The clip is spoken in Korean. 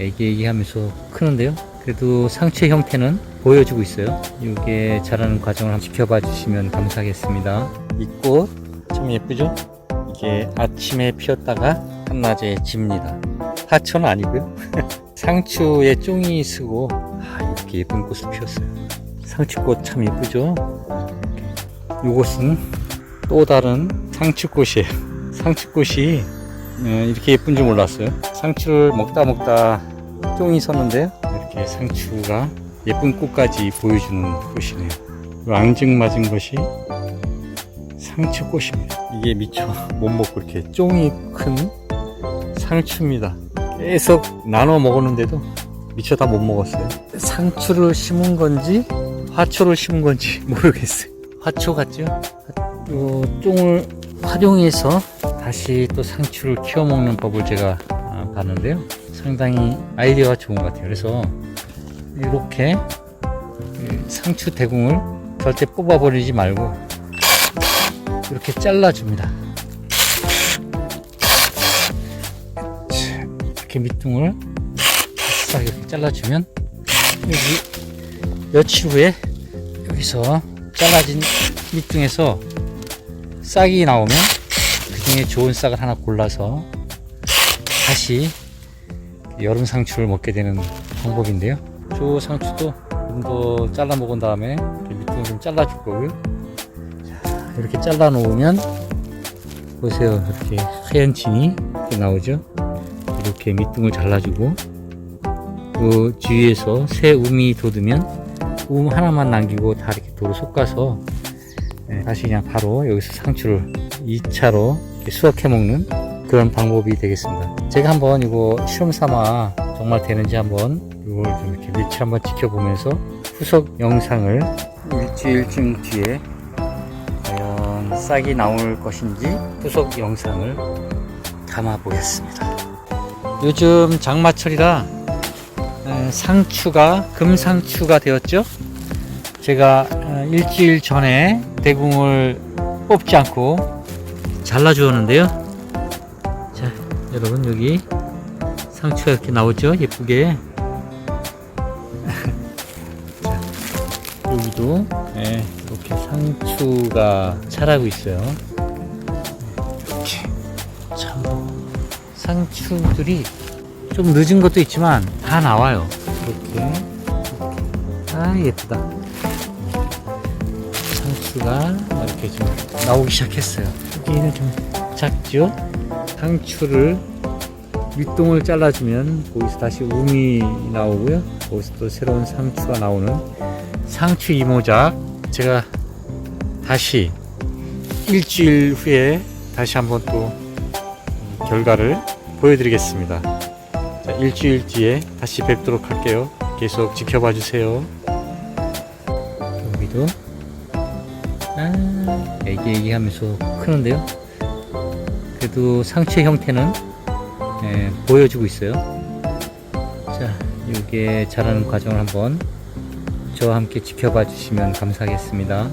애기애기 하면서 크는데요. 그래도 상추의 형태는 보여주고 있어요. 이게 자라는 과정을 한번 지켜봐 주시면 감사하겠습니다. 이 꽃 참 예쁘죠? 이게 아침에 피었다가 한낮에 집니다. 하초는 아니고요. 상추에 쫑이 쓰고 아, 이렇게 예쁜 꽃을 피웠어요. 상추꽃 참 예쁘죠? 이것은 또 다른 상추꽃이에요. 상추꽃이 네, 이렇게 예쁜 줄 몰랐어요. 상추를 먹다 먹다 쫑이 섰는데요. 이렇게 상추가 예쁜 꽃까지 보여주는 꽃이네요. 이 앙증 맞은 것이 상추꽃입니다. 이게 미처 못 먹고 이렇게 쫑이 큰 상추입니다. 계속 나눠 먹었는데도 미처 다 못 먹었어요. 상추를 심은 건지 화초를 심은 건지 모르겠어요. 화초 같죠? 요 쫑을 활용해서 다시 또 상추를 키워 먹는 법을 제가 아, 봤는데요. 상당히 아이디어가 좋은 것 같아요. 그래서 이렇게 이 상추 대궁을 절대 뽑아버리지 말고 이렇게 잘라줍니다. 이렇게 밑둥을 싹 이렇게 잘라주면 여기 며칠 후에 여기서 잘라진 밑둥에서 싹이 나오면 그 중에 좋은 싹을 하나 골라서 다시 여름 상추를 먹게 되는 방법인데요. 저 상추도 좀 더 잘라 먹은 다음에 밑둥을 좀 잘라줄 거고요. 자, 이렇게 잘라 놓으면 보세요. 이렇게 하얀 진이 이렇게 나오죠. 이렇게 밑둥을 잘라주고 그 주위에서 새 um이 돋으면 움 하나만 남기고 다 이렇게 도로 솎아서 네, 다시 그냥 바로 여기서 상추를 2차로 수확해 먹는 그런 방법이 되겠습니다. 제가 한번 이거 실험 삼아 정말 되는지 한번 이걸 좀 이렇게 며칠 한번 지켜보면서 후속 영상을 일주일쯤 뒤에 과연 싹이 나올 것인지 후속 영상을 담아 보겠습니다. 요즘 장마철이라 에, 상추가 금상추가 되었죠. 제가 어, 일주일 전에 대궁을 뽑지 않고 잘라 주었는데요. 자, 여러분 여기 상추가 이렇게 나오죠. 예쁘게. 자, 여기도 예, 이렇게 상추가 자라고 있어요. 이렇게 참 상추들이 좀 늦은 것도 있지만 다 나와요. 이렇게. 아 예쁘다. 상추가 이렇게 좀 나오기 시작했어요. 여기는 좀 작죠? 상추를 밑동을 잘라주면 거기서 다시 um이 나오고요. 거기서 또 새로운 상추가 나오는 상추 이모작 제가 다시 일주일 후에 다시 한번 또 결과를 보여드리겠습니다. 자, 일주일 뒤에 다시 뵙도록 할게요. 계속 지켜봐 주세요. 여기도 아, 애기 애기 하면서 크는데요. 그래도 상추의 형태는 예, 보여주고 있어요. 자, 이게 자라는 과정을 한번 저와 함께 지켜봐 주시면 감사하겠습니다.